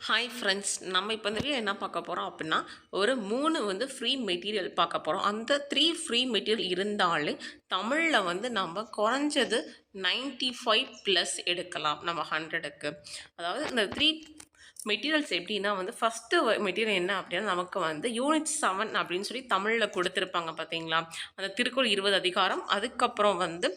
Hi friends நம்ம இப்போ வந்து என்ன பார்க்க போகிறோம் அப்படின்னா ஒரு மூணு வந்து ஃப்ரீ மெட்டீரியல் பார்க்க போகிறோம் அந்த த்ரீ ஃப்ரீ மெட்டீரியல் இருந்தாலே தமிழில் வந்து நம்ம குறைஞ்சது 95 ஃபைவ் ப்ளஸ் எடுக்கலாம் நம்ம ஹண்ட்ரடுக்கு அதாவது இந்த த்ரீ மெட்டீரியல்ஸ் எப்படின்னா வந்து ஃபஸ்ட்டு மெட்டீரியல் என்ன அப்படின்னா நமக்கு வந்து யூனிட் செவன் அப்படின்னு சொல்லி தமிழில் கொடுத்துருப்பாங்க பார்த்தீங்களா அந்த திருக்குறள் இருபது அதிகாரம் அதுக்கப்புறம் வந்து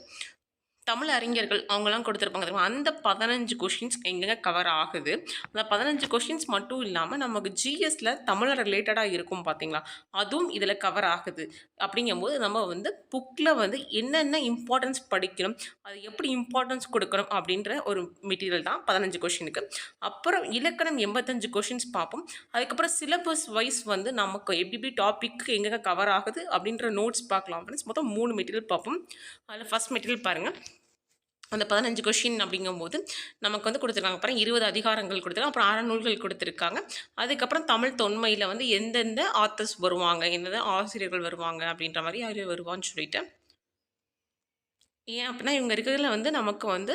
தமிழ் அறிஞர்கள் அவங்கெல்லாம் கொடுத்துருப்பாங்க தெரியுமா? அந்த பதினஞ்சு கொஷின்ஸ் எங்கெங்க கவர் ஆகுது? அந்த பதினஞ்சு கொஷின்ஸ் மட்டும் இல்லாமல் நமக்கு ஜிஎஸ்ல தமிழ் ரிலேட்டடாக இருக்கும் பார்த்தீங்களா அதுவும் இதில் கவர் ஆகுது. அப்படிங்கும்போது நம்ம வந்து புக்கில் வந்து என்னென்ன இம்பார்ட்டன்ஸ் படிக்கணும் அது எப்படி இம்பார்ட்டன்ஸ் கொடுக்கணும் அப்படின்ற ஒரு மெட்டீரியல் தான் பதினஞ்சு கொஷினுக்கு அப்புறம் இலக்கணம் எண்பத்தஞ்சு கொஷின்ஸ் பார்ப்போம். அதுக்கப்புறம் சிலபஸ் வைஸ் வந்து நமக்கு எப்படி எப்படி டாபிக் எங்கெங்க கவர் ஆகுது அப்படின்ற நோட்ஸ் பார்க்கலாம் ஃப்ரெண்ட்ஸ் மொத்தம் மூணு மெட்டீரியல் பார்ப்போம். அதில் ஃபஸ்ட் மெட்டீரியல் பாருங்கள் அந்த பதினஞ்சு கொஷின் அப்படிங்கும்போது நமக்கு வந்து கொடுத்துருக்காங்க. அப்புறம் இருபது அதிகாரங்கள் கொடுத்துருக்காங்க. அப்புறம் அறநூல்கள் கொடுத்துருக்காங்க. அதுக்கப்புறம் தமிழ் தொன்மையில் வந்து எந்தெந்த ஆத்தர்ஸ் வருவாங்க? எந்தெந்த ஆசிரியர்கள் வருவாங்க? அப்படின்ற மாதிரி யார் வருவான்னு சொல்லிட்டு. ஏன் அப்படின்னா இவங்க இருக்கிறதுல வந்து நமக்கு வந்து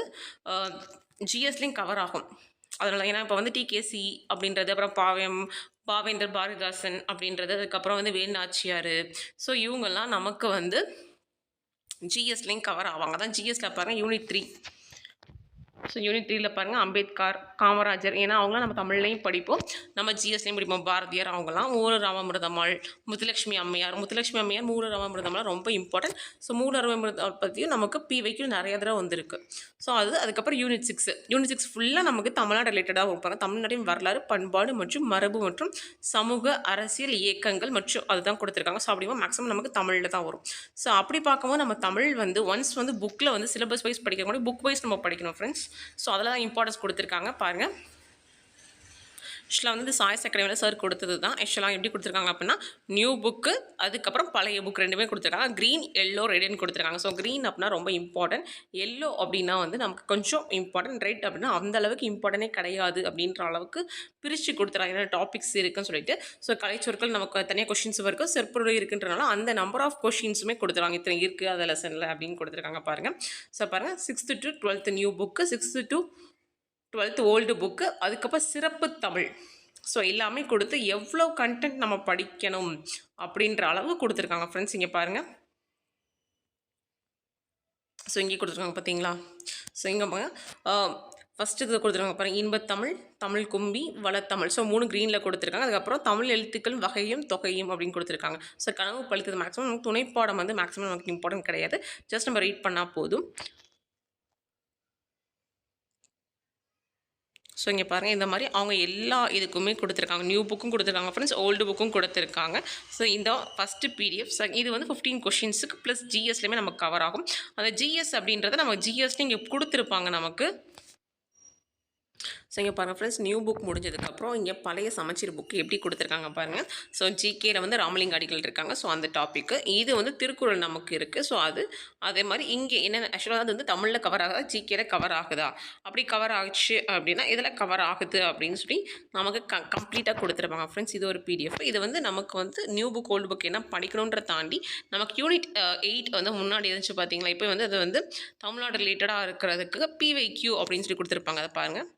ஜிஎஸ்லேயும் கவர் ஆகும். அதனால் ஏன்னா இப்போ வந்து டிகேசி அப்படின்றது அப்புறம் பாவியம் பாவேந்தர் பாரதிதாசன் அப்படின்றது அதுக்கப்புறம் வந்து வேலுநாச்சியார் ஸோ இவங்கெல்லாம் நமக்கு வந்து ஜிஎஸ்லேயும் கவர் ஆவாங்க. அதான் ஜிஎஸ்ல பாருங்கள் யூனிட் த்ரீ ஸோ யூனிட் த்ரீல பாருங்கள் அம்பேத்கர் காமராஜர். ஏன்னா அவங்களாம் நம்ம தமிழ்லையும் படிப்போம். நம்ம ஜிஎஸ்லையும் படிப்போம். பாரதியார் அவங்களாம் மூல ராமமிருதமாள் முத்துலட்சுமி அம்மையார். முத்துலட்சுமி அம்மையார் மூல ராமமிருதமாள் ரொம்ப இம்பார்ட்டன்ட் ஸோ மூல ராமமிருதம் பற்றியும் நமக்கு பி வைக்கும் நிறைய தடவை வந்திருக்கு. ஸோ அது அதுக்கப்புறம் யூனிட் சிக்ஸ் யூனிட் சிக்ஸ் ஃபுல்லாக நமக்கு தமிழ்நாடு ரிலேட்டடாக வைப்பாங்க தமிழ்நாட்டின் வரலாறு பண்பாடு மற்றும் மரபு மற்றும் சமூக அரசியல் இயக்கங்கள் மற்றும் அதுதான் கொடுத்துருக்காங்க. ஸோ அப்படிமா மேக்ஸிமம் நமக்கு தமிழில் தான் வரும். ஸோ அப்படி பார்க்கும்போது நம்ம தமிழ் வந்து ஒன்ஸ் வந்து புக்கில் வந்து சிலபஸ் வைஸ் படிக்கிற மாதிரி புக் வைஸ் நம்ம படிக்கணும் ஃப்ரெண்ட்ஸ் ஸோ அதில் தான் இம்பார்ட்டன்ஸ் கொடுத்துருக்காங்க. பாருங்கள் ஆக்சுவலாக வந்து சாய்ஸ் அகாடமியில் சார் கொடுத்தது தான். ஆக்சுவலாக எப்படி கொடுத்துருக்காங்க அப்படின்னா நியூ புக்கு அதுக்கப்புறம் பழைய புக் ரெண்டுமே கொடுத்துருக்காங்க. க்ரீன் எல்லோ ரெட்னு கொடுத்துருக்காங்க. ஸோ க்ரீன் அப்படின்னா ரொம்ப இம்பார்ட்டன்ட் எல்லோ அப்படின்னா வந்து நமக்கு கொஞ்சம் இம்பார்ட்டன்ட் ரெட் அப்படின்னா அந்த அளவுக்கு இம்பார்ட்டனே கிடையாது அப்படின்ற அளவுக்கு பிரித்து கொடுத்துறாங்க ஏன்னா டாபிக்ஸ் இருக்குன்னு சொல்லிட்டு. ஸோ கலைச்சொற்கள் நமக்கு தனியாக கொஷின்ஸ் இருக்குது செற்பொருள் இருக்குன்றனால அந்த நம்பர் ஆஃப் கொஷின்ஸுமே கொடுத்துருவாங்க இத்தனை இருக்குது அந்த லெசனில் அப்படின்னு கொடுத்துருக்காங்க பாருங்கள் ஸோ பாருங்கள் sixth to twelfth new book sixth to twelfth old book அதுக்கப்புறம் சிறப்பு தமிழ். ஸோ எல்லாமே கொடுத்து எவ்வளோ கண்டென்ட் நம்ம படிக்கணும் அப்படின்ற அளவு கொடுத்துருக்காங்க ஃப்ரெண்ட்ஸ் இங்கே பாருங்கள் ஸோ இங்கே கொடுத்துருக்காங்க பார்த்தீங்களா ஸோ இங்கே பாருங்க. ஃபஸ்ட்டு இது கொடுத்துருக்காங்க பாருங்கள் இன்பத்தமிழ் தமிழ் கும்பி வளத்தமிழ் ஸோ மூணு க்ரீனில் கொடுத்துருக்காங்க. அதுக்கப்புறம் தமிழ் எழுத்துக்கள் வகையும் தொகையும் அப்படின்னு கொடுத்துருக்காங்க. ஸோ கனவு பழுத்தது மேக்ஸிமம் நமக்கு துணைப்பாடம் வந்து மேக்ஸிமம் நமக்கு இம்பார்ட்டன்ட் கிடையாது. ஜஸ்ட் நம்ம ரீட் பண்ணால் போதும். ஸோ இங்கே பாருங்கள் இந்த மாதிரி அவங்க எல்லா இதுக்குமே கொடுத்துருக்காங்க. நியூ புக்கும் கொடுத்துருக்காங்க ஃப்ரெண்ட்ஸ் ஓல்டு புக்கும் கொடுத்துருக்காங்க. ஸோ இந்த ஃபஸ்ட்டு பிடிஎஃப் இது வந்து ஃபிஃப்டீன் கொஷின்ஸுக்கு ப்ளஸ் ஜிஎஸ்லேயுமே நமக்கு கவர் ஆகும். அந்த ஜிஎஸ் அப்படின்றத நம்ம ஜிஎஸ்லேயும் இங்கே கொடுத்துருப்பாங்க நமக்கு. ஸோ இங்கே பாருங்கள் ஃப்ரெண்ட்ஸ் நியூ புக் முடிஞ்சதுக்கப்புறம் இங்கே பழைய சமச்சீர் புக்கு எப்படி கொடுத்துருக்காங்க பாருங்கள் ஸோ ஜிகேயில் வந்து ராமலிங்க அடிகள் இருக்காங்க. ஸோ அந்த டாப்பிக்கு இது வந்து திருக்குறள் நமக்கு இருக்குது ஸோ அது அதே மாதிரி இங்கே என்ன ஆக்சுவலாக அது வந்து தமிழில் கவர் ஆகுதா? ஜிகேயில் கவர் ஆகுதா? அப்படி கவர் ஆச்சு அப்படின்னா இதில் கவர் ஆகுது அப்படின்னு சொல்லி நமக்கு க கம்ப்ளீட்டாக கொடுத்துருப்பாங்க ஃப்ரெண்ட்ஸ் இது ஒரு பிடிஎஃப் இது வந்து நமக்கு வந்து நியூ புக் ஓல்டு புக் என்ன படிக்கணுன்ற தாண்டி நமக்கு யூனிட் எயிட் வந்து முன்னாடி இருந்துச்சு பார்த்தீங்களா இப்போ வந்து அது வந்து தமிழ்நாடு ரிலேட்டடாக இருக்கிறதுக்கு பிவைக்யூ அப்படின்னு சொல்லி கொடுத்துருப்பாங்க. அதை பாருங்கள்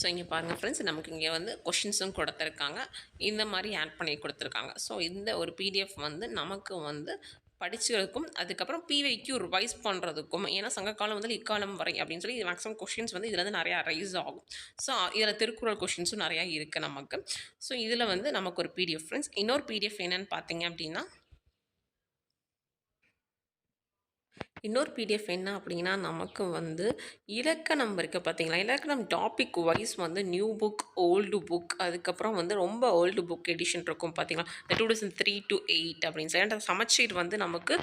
ஸோ இங்கே பாருங்கள் ஃப்ரெண்ட்ஸ் நமக்கு இங்கே வந்து கொஷின்ஸும் கொடுத்துருக்காங்க. இந்த மாதிரி ஆட் பண்ணி கொடுத்துருக்காங்க. ஸோ இந்த ஒரு பிடிஎஃப் வந்து நமக்கு வந்து படிச்சதுக்கும் அதுக்கப்புறம் பிவைக்யூ ரிவைஸ் பண்ணுறதுக்கும் ஏன்னா சங்ககாலம் வந்து இக்காலம் வரை அப்படின்னு சொல்லி மேக்ஸிமம் கொஷின்ஸ் வந்து இதில் வந்து நிறையா ரைஸ் ஆகும். ஸோ இதில் திருக்குறள் கொஷின்ஸும் நிறையா இருக்குது நமக்கு. ஸோ இதில் வந்து நமக்கு ஒரு பிடிஎஃப் ஃப்ரெண்ட்ஸ் இன்னொரு பிடிஎஃப் என்னென்னு பார்த்தீங்க அப்படின்னா இன்னொரு பிடிஎஃப் என்ன அப்படின்னா நமக்கு வந்து இலக்கணம் இருக்குது பார்த்தீங்களா இலக்கணம் டாபிக் வைஸ் வந்து நியூ புக் ஓல்டு புக் அதுக்கப்புறம் வந்து ரொம்ப ஓல்டு புக் எடிஷன் இருக்கும் பார்த்தீங்களா இந்த two thousand three to eight அப்படின்னு சொல்லி. அந்த சமச்சீர் வந்து நமக்கு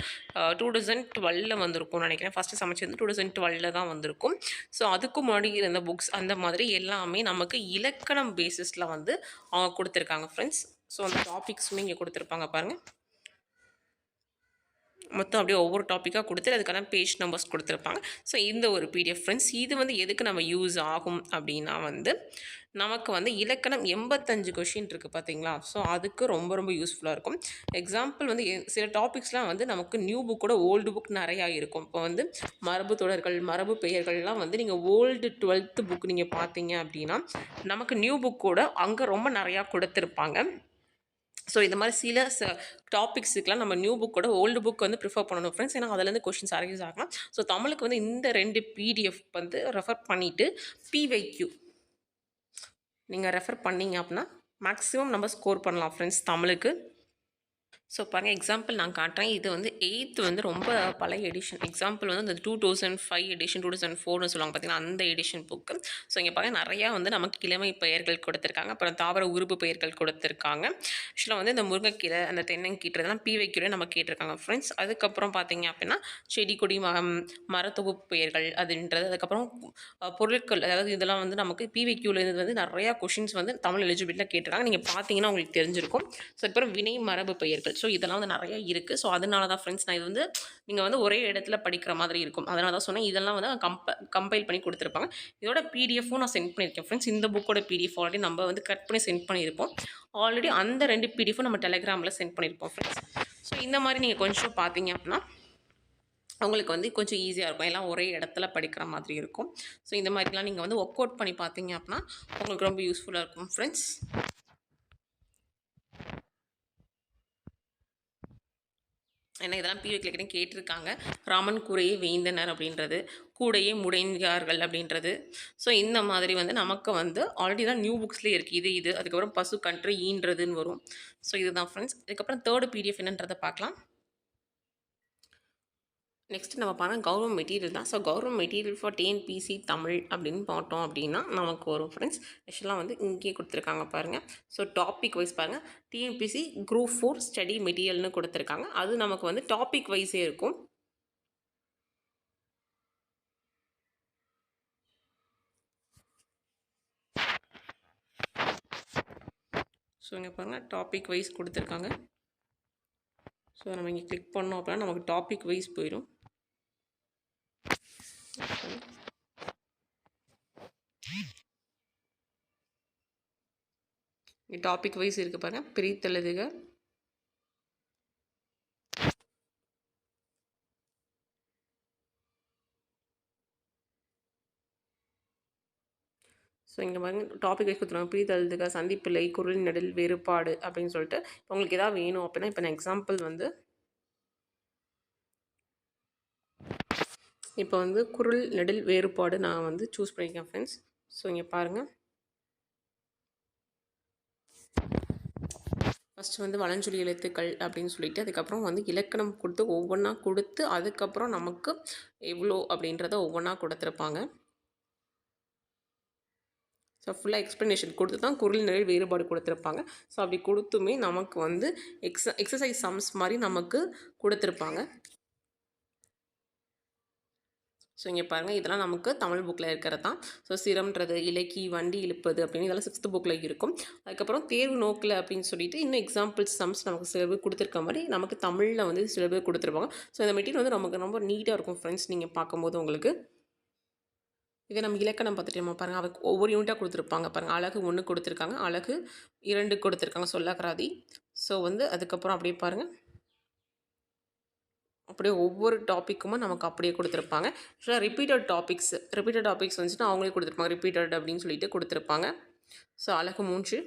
டூ தௌசண்ட் டுவெலில் வந்திருக்கும்னு நினைக்கிறேன். ஃபஸ்ட்டு சமச்சீர் வந்து டூ தௌசண்ட் டுவெலில் தான் வந்திருக்கும். ஸோ அதுக்கு முன்னாடி இருந்த புக்ஸ் அந்த மாதிரி எல்லாமே நமக்கு இலக்கணம் பேசிஸில் வந்து அவங்க கொடுத்துருக்காங்க ஃப்ரெண்ட்ஸ் ஸோ அந்த டாபிக்ஸுமே இங்கே கொடுத்துருப்பாங்க பாருங்கள் மொத்தம் அப்படியே ஒவ்வொரு டாப்பிக்காக கொடுத்து அதுக்கான பேஜ் நம்பர்ஸ் கொடுத்துருப்பாங்க. ஸோ இந்த ஒரு பிடிஎஃப் ஃப்ரெண்ட்ஸ் இது வந்து எதுக்கு நம்ம யூஸ் ஆகும் அப்படின்னா வந்து நமக்கு வந்து இலக்கணம் எண்பத்தஞ்சு கொஷின் இருக்குது பார்த்தீங்களா ஸோ அதுக்கு ரொம்ப ரொம்ப யூஸ்ஃபுல்லாக இருக்கும். எக்ஸாம்பிள் வந்து எ- சில டாபிக்ஸ்லாம் வந்து நமக்கு நியூ புக்கோட ஓல்டு புக் நிறையா இருக்கும். இப்போ வந்து மரபு தொடர்கள் மரபு பெயர்கள்லாம் வந்து நீங்கள் ஓல்டு டுவெல்த்து புக் நீங்கள் பார்த்தீங்க அப்படின்னா நமக்கு நியூ புக்கோட அங்கே ரொம்ப நிறையா கொடுத்துருப்பாங்க. ஸோ இந்த மாதிரி சில டாபிக்ஸுக்கெலாம் நம்ம நியூ புக்கோட ஓல்டு புக் வந்து ப்ரிஃபர் பண்ணணும் ஃப்ரெண்ட்ஸ் ஏன்னா அதுலேருந்து கொஷின்ஸ் அரேஞ்ச் ஆகலாம். ஸோ தமிழுக்கு வந்து இந்த ரெண்டு பிடிஎஃப் வந்து ரெஃபர் பண்ணிவிட்டு பிவைக்யூ நீங்கள் ரெஃபர் பண்ணீங்க அப்படின்னா மேக்ஸிமம் நம்ம ஸ்கோர் பண்ணலாம் ஃப்ரெண்ட்ஸ் தமிழுக்கு. ஸோ பாருங்கள் எக்ஸாம்பிள் நான் காட்டுறேன். இது வந்து எயித்து வந்து ரொம்ப பழைய எடிஷன் எக்ஸாம்பிள் வந்து அந்த two thousand five edition two thousand ஃபோர்னு சொல்லுவாங்க பார்த்தீங்கன்னா அந்த எடிஷன் புக்கு ஸோ இங்கே பாருங்க நிறையா வந்து நமக்கு கிழமை பெயர்கள் கொடுத்துருக்காங்க. அப்புறம் தாவர உறுப்பு பெயர்கள் கொடுத்துருக்காங்க. ஆக்சுவலாக வந்து இந்த முருங்கைக்கீரை அந்த தென்னங்கீரை இதெல்லாம் பீவைக்கீரை நம்ம கேட்டிருக்காங்க ஃப்ரெண்ட்ஸ் அதுக்கப்புறம் பார்த்தீங்க அப்படின்னா செடி கொடி மரம் மரத்தொகுப்பு பெயர்கள் அதுன்றது அதுக்கப்புறம் பொருட்கள் அதாவது இதெல்லாம் வந்து நமக்கு பிவிக்யூலேருந்து வந்து நிறையா கொஷின்ஸ் வந்து தமிழ் எலிஜிபிலிட்டியில் கேட்டிருக்காங்க. நீங்கள் பார்த்தீங்கன்னா உங்களுக்கு தெரிஞ்சிருக்கும். ஸோ அப்புறம் வினை மரபு பெயர்கள். ஸோ இதெல்லாம் வந்து நிறைய இருக்குது ஸோ அதனால தான் ஃப்ரெண்ட்ஸ் நான் இது வந்து நீங்கள் வந்து ஒரே இடத்துல படிக்கிற மாதிரி இருக்கும். அதனால தான் சொன்னேன். இதெல்லாம் வந்து கம்ப கம்பைல் பண்ணி கொடுத்துருப்பாங்க. இதோட பிடிஎஃப்பும் நான் சென்ட் பண்ணியிருக்கேன். ஃப்ரெண்ட்ஸ் இந்த புக்கோட பிடிஎஃப் ஆல்ரெடி நம்ம வந்து கட் பண்ணி சென்ட் பண்ணியிருப்போம். ஆல்ரெடி அந்த ரெண்டு பிடிஎஃபும் நம்ம டெலிகிராமில் சென்ட் பண்ணியிருப்போம் ஃப்ரெண்ட்ஸ் ஸோ இந்த மாதிரி நீங்கள் கொஞ்சம் பார்த்தீங்க அப்படின்னா அவங்களுக்கு வந்து கொஞ்சம் ஈஸியாக இருக்கும். எல்லாம் ஒரே இடத்துல படிக்கிற மாதிரி இருக்கும். ஸோ இந்த மாதிரிலாம் நீங்கள் வந்து ஒர்க் அவுட் பண்ணி பார்த்தீங்க அப்படின்னா உங்களுக்கு ரொம்ப யூஸ்ஃபுல்லாக இருக்கும் ஃப்ரெண்ட்ஸ் ஏன்னா இதெல்லாம் பிவி கிளிக்கிட்ட கேட்டிருக்காங்க. ராமன் கூரையே வேந்தனர் அப்படின்றது கூடையே முடைந்தார்கள் அப்படின்றது. ஸோ இந்த மாதிரி வந்து நமக்கு வந்து ஆல்ரெடி தான் நியூ புக்ஸ்லேயே இருக்குது இது இது. அதுக்கப்புறம் பசு கன்று ஈன்றதுன்னு வரும். ஸோ இதுதான் ஃப்ரெண்ட்ஸ் இதுக்கப்புறம் தேர்டு பிடிஎஃப் என்னன்றதை பார்க்கலாம். நெக்ஸ்ட் நம்ம பார்த்தா கவர்மெண்ட் மெட்டீரியல் தான். So government material for TNPSC Tamil அப்படின்னு பார்த்தோம் அப்படின்னா நமக்கு வரும் ஃப்ரெண்ட்ஸ் ஆக்சுவலாக வந்து இங்கேயே கொடுத்துருக்காங்க பாருங்கள் ஸோ டாபிக் வைஸ் பாருங்கள் டிஎன்பிசி குரூப் ஃபோர் ஸ்டடி மெட்டீரியல்னு கொடுத்துருக்காங்க. அது நமக்கு வந்து டாபிக் வைஸே இருக்கும். ஸோ இங்கே பாருங்கள் டாபிக் வைஸ் கொடுத்துருக்காங்க. ஸோ நம்ம இங்கே கிளிக் பண்ணோம் அப்படின்னா நமக்கு டாபிக் வைஸ் போயிடும் டாபிக் வைஸ் இருக்குது பாருங்கள் பிரித்தெழுதுக ஸோ இங்கே பாருங்க டாபிக் வைஸ் கொடுத்துருவாங்க. பிரித்தெழுதுக சந்திப்பில்லை குரல் நெடில் வேறுபாடு அப்படின்னு சொல்லிட்டு இப்போ உங்களுக்கு எதாவது வேணும் அப்படின்னா இப்போ நான் எக்ஸாம்பிள் வந்து இப்போ வந்து குரல் நெடில் வேறுபாடு நான் வந்து சூஸ் பண்ணியிருக்கேன் ஃப்ரெண்ட்ஸ் ஸோ இங்கே பாருங்கள் ஃபஸ்ட்டு வந்து வளஞ்சொலி எழுத்துக்கள் அப்படின்னு சொல்லிட்டு அதுக்கப்புறம் வந்து இலக்கணம் கொடுத்து ஒவ்வொன்றா கொடுத்து அதுக்கப்புறம் நமக்கு எவ்வளோ அப்படின்றத ஒவ்வொன்றா கொடுத்துருப்பாங்க. ஸோ ஃபுல்லாக எக்ஸ்ப்ளனேஷன் கொடுத்து தான் குரல் நிறைய வேறுபாடு கொடுத்துருப்பாங்க. ஸோ அப்படி கொடுத்துமே நமக்கு வந்து எக்ஸ எக்ஸசைஸ் சம்ஸ் மாதிரி நமக்கு கொடுத்துருப்பாங்க. ஸோ இங்கே பாருங்கள் இதெல்லாம் நமக்கு தமிழ் புக்கில் இருக்கிறது தான். ஸோ சிரம்ன்றது இலக்கி வண்டி இழுப்பது அப்படின்னு இதெல்லாம் சிக்ஸ்த்து புக்கில் இருக்கும். அதுக்கப்புறம் தேர்வு நோக்கில் அப்படின்னு சொல்லிட்டு இன்னும் எக்ஸாம்பிள்ஸ் சம்ஸ் நமக்கு சில பேர் கொடுத்துருக்க மாதிரி நமக்கு தமிழில் வந்து சில பேர் கொடுத்துருப்பாங்க. ஸோ இந்த மெட்டீரியல் வந்து நமக்கு ரொம்ப நீட்டாக இருக்கும் ஃப்ரெண்ட்ஸ் நீங்கள் பார்க்கும்போது உங்களுக்கு. இதே நம்ம இலக்கணம் பார்த்துட்டு பாருங்கள் அவருக்கு ஒவ்வொரு யூனிட்டாக கொடுத்துருப்பாங்க. பாருங்கள் அழகு ஒன்று கொடுத்துருக்காங்க அழகு இரண்டு கொடுத்துருக்காங்க சொல்லக்கராதி ஸோ வந்து அதுக்கப்புறம் அப்படியே பாருங்கள் அப்படியே ஒவ்வொரு டாப்பிக்குமே நமக்கு அப்படியே கொடுத்துருப்பாங்க. ஆக்சுவலாக ரிப்பீட்டட் டாபிக்ஸ் ரிப்பீட்டட் டாபிக்ஸ் வந்துச்சுன்னா அவங்களே கொடுத்துருப்பாங்க. ரிப்பீட்டட் அப்படின்னு சொல்லிட்டு கொடுத்துருப்பாங்க. ஸோ அழகு மூன்று.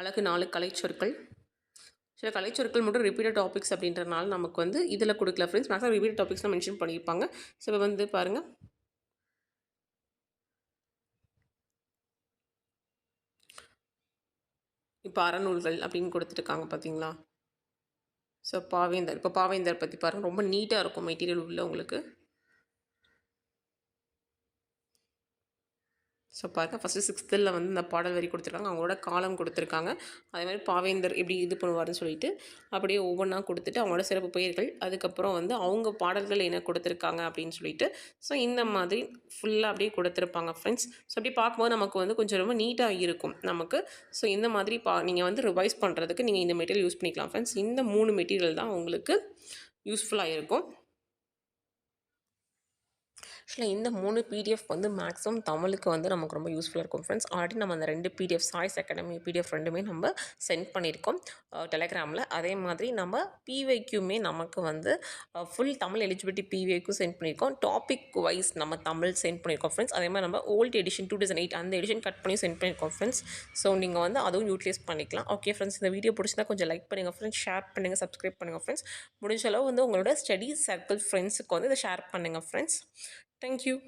அழகு நாலு கலைச்சொற்கள். சில கலைச்சொற்கள் மட்டும் ரிப்பீட்டட் டாபிக்ஸ் அப்படின்றனால நமக்கு வந்து இதில் கொடுக்கல ஃப்ரெண்ட்ஸ் மேக்ஸிமம் ரிப்பீட்டட் டாபிக்ஸ்லாம் மென்ஷன் பண்ணியிருப்பாங்க. ஸோ இப்போ வந்து பாருங்கள் இப்போ அறநூல்கள் அப்படின்னு கொடுத்துருக்காங்க பார்த்தீங்களா ஸோ பாவேந்தர். இப்போ பாவேந்தர் பற்றி பாருங்கள் ரொம்ப நீட்டாக இருக்கும் மெட்டீரியல் உள்ள உங்களுக்கு ஸோ பாருங்கள் ஃபஸ்ட்டு சிக்ஸ்த்தில் வந்து இந்த பாடல் வரி கொடுத்துருக்காங்க. அவங்களோட காலம் கொடுத்துருக்காங்க. அதே மாதிரி பாவேந்தர் எப்படி இது பண்ணுவார்னு சொல்லிட்டு அப்படியே ஒவ்வொன்றா கொடுத்துட்டு அவங்களோட சிறப்பு பெயர்கள் அதுக்கப்புறம் வந்து அவங்க பாடல்கள் என்ன கொடுத்துருக்காங்க அப்படின்னு சொல்லிட்டு ஸோ இந்த மாதிரி ஃபுல்லாக அப்படியே கொடுத்துருப்பாங்க ஃப்ரெண்ட்ஸ் ஸோ அப்படி பார்க்கும்போது நமக்கு வந்து கொஞ்சம் ரொம்ப நீட்டாக இருக்கும் நமக்கு. ஸோ இந்த மாதிரி பா நீங்கள் வந்து ரிவைஸ் பண்ணுறதுக்கு நீங்கள் இந்த மெட்டீரியல் யூஸ் பண்ணிக்கலாம் ஃப்ரெண்ட்ஸ் இந்த மூணு மெட்டீரியல் தான் உங்களுக்கு யூஸ்ஃபுல்லாக இருக்கும். ஆக்சுவலாக இந்த மூணு பிடிஎஃப் வந்து மேக்ஸிமம் தமிழுக்கு வந்து நமக்கு ரொம்ப யூஸ்ஃபுல்லாக இருக்கும் ஃப்ரெண்ட்ஸ் ஆல்ரெடி நம்ம அந்த ரெண்டு பிடிஎஃப் சாய்ஸ் அகாடமி பிடிஎஃப் ரெண்டுமே நம்ம சென்ட் பண்ணியிருக்கோம் டெலகிராமில் அதே மாதிரி நம்ம பிவைக்குமே நமக்கு வந்து ஃபுல் தமிழ் எலிஜிபிலிட்டி பிவைக்கும் சென்ட் பண்ணியிருக்கோம். டாபிக் வைஸ் நம்ம தமிழ் சென்ட் பண்ணியிருக்கோம் ஃப்ரெண்ட்ஸ் அதே மாதிரி நம்ம old edition two thousand eight அந்த எடிஷன் கட் பண்ணி சென்ட் பண்ணியிருக்கோம் ஃப்ரெண்ட்ஸ் ஸோ நீங்கள் வந்து அதுவும் யூட்டிலைஸ் பண்ணிக்கலாம். ஓகே ஃப்ரெண்ட்ஸ் இந்த வீடியோ பிடிச்சிருந்தா கொஞ்சம் லைக் பண்ணுங்கள் ஃப்ரெண்ட்ஸ் ஷேர் பண்ணுங்கள் சப்ஸ்கிரைப் பண்ணுங்கள் ஃப்ரெண்ட்ஸ் முடிஞ்ச அளவு வந்து உங்களோட ஸ்டடி சர்க்கிள் ஃப்ரெண்ட்ஸுக்கு வந்து இதை ஷேர் பண்ணுங்கள் ஃப்ரெண்ட்ஸ் Thank you.